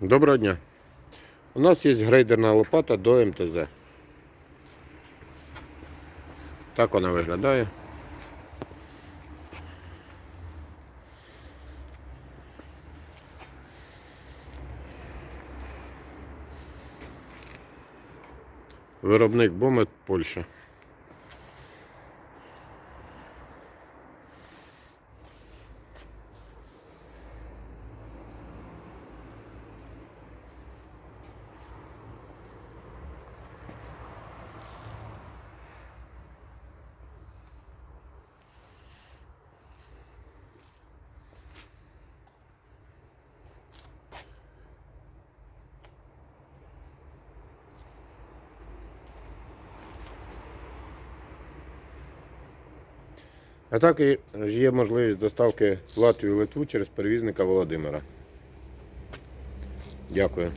Доброго дня. У нас є грейдерна лопата до МТЗ. Так вона виглядає. Виробник Бомет Польща. А так і є можливість доставки в Латвію Литву через перевізника Володимира. Дякую.